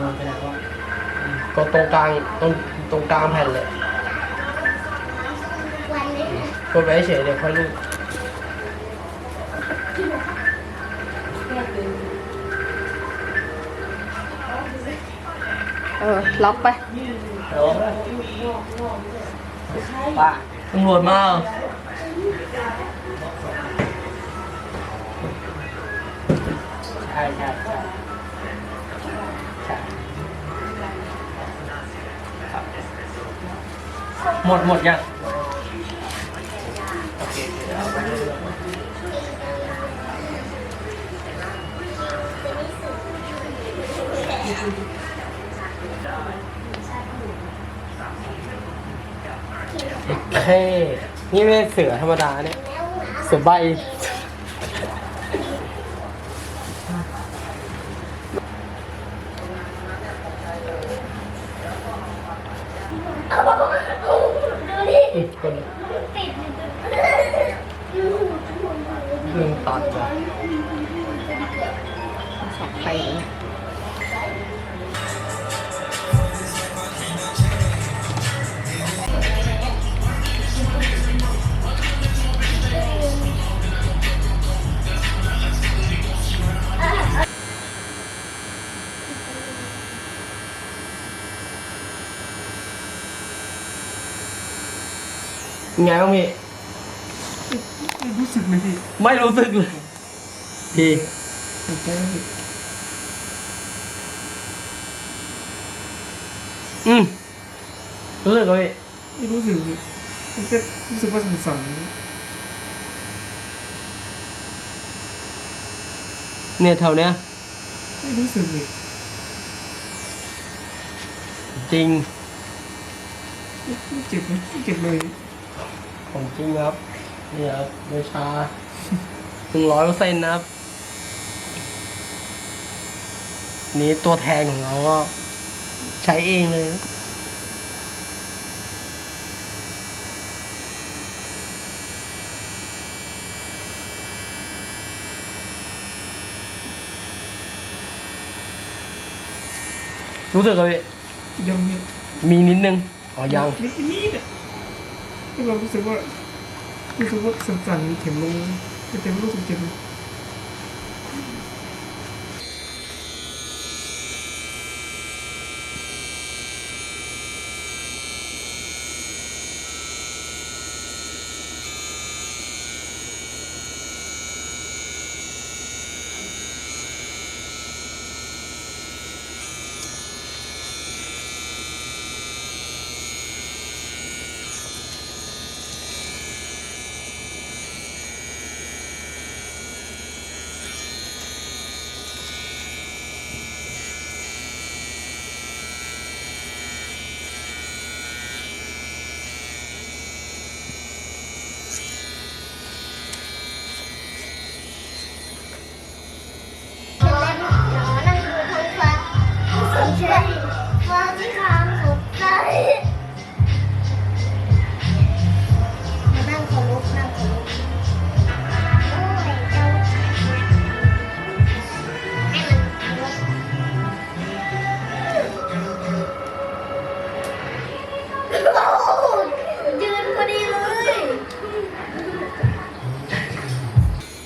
ดินไปไหนวะกดตรงกลางตรงตรงกลางแผ่นเลยวันนี้กดไว้เฉยเดี๋ยวค่อยลูกเออล็อกไปเดี๋ยวป้าตำรวจมาเหรอใช่ใช่ใช่ใช่ หมดหมดยังโอเคเฮ้นี่ไม่ใช่เสือธรรมดาเนี่ย เสือใบ ดูดิอืมคนติดยิงตัดจ้ะสองไป เลยไงบ้างพี่รู้สึกเลยพี่ไม่รู้สึกเลยพี่ตื่นเต้นพี่อืมรู้สึกไหมพี่ไม่รู้สึกพี่มันแค่รู้สึกว่าสั่นเนี่ยแถวเนี้ยๆไม่รู้สึกเลยจริง ไม่ไม่เจ็บเลยไม่เจ็บเลย ของจริงครับนี่ครับเดชาหนึ่งร้อยเปอร์เซ็นต์นะครับ นี่ตัวแทนของเราก็ใช้เองเลยนะรู้สึกเลยยังไม่มีนิดนึง อ๋อยังนิดนิดอะที่ เรารู้สึกว่ารู้สึกว่าสั่นๆเข็มลงเต็มรู้สึกเจ็บ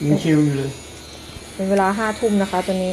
ยังชิวอยู่เลย เป็นเวลาห้าทุ่มนะคะตอนนี้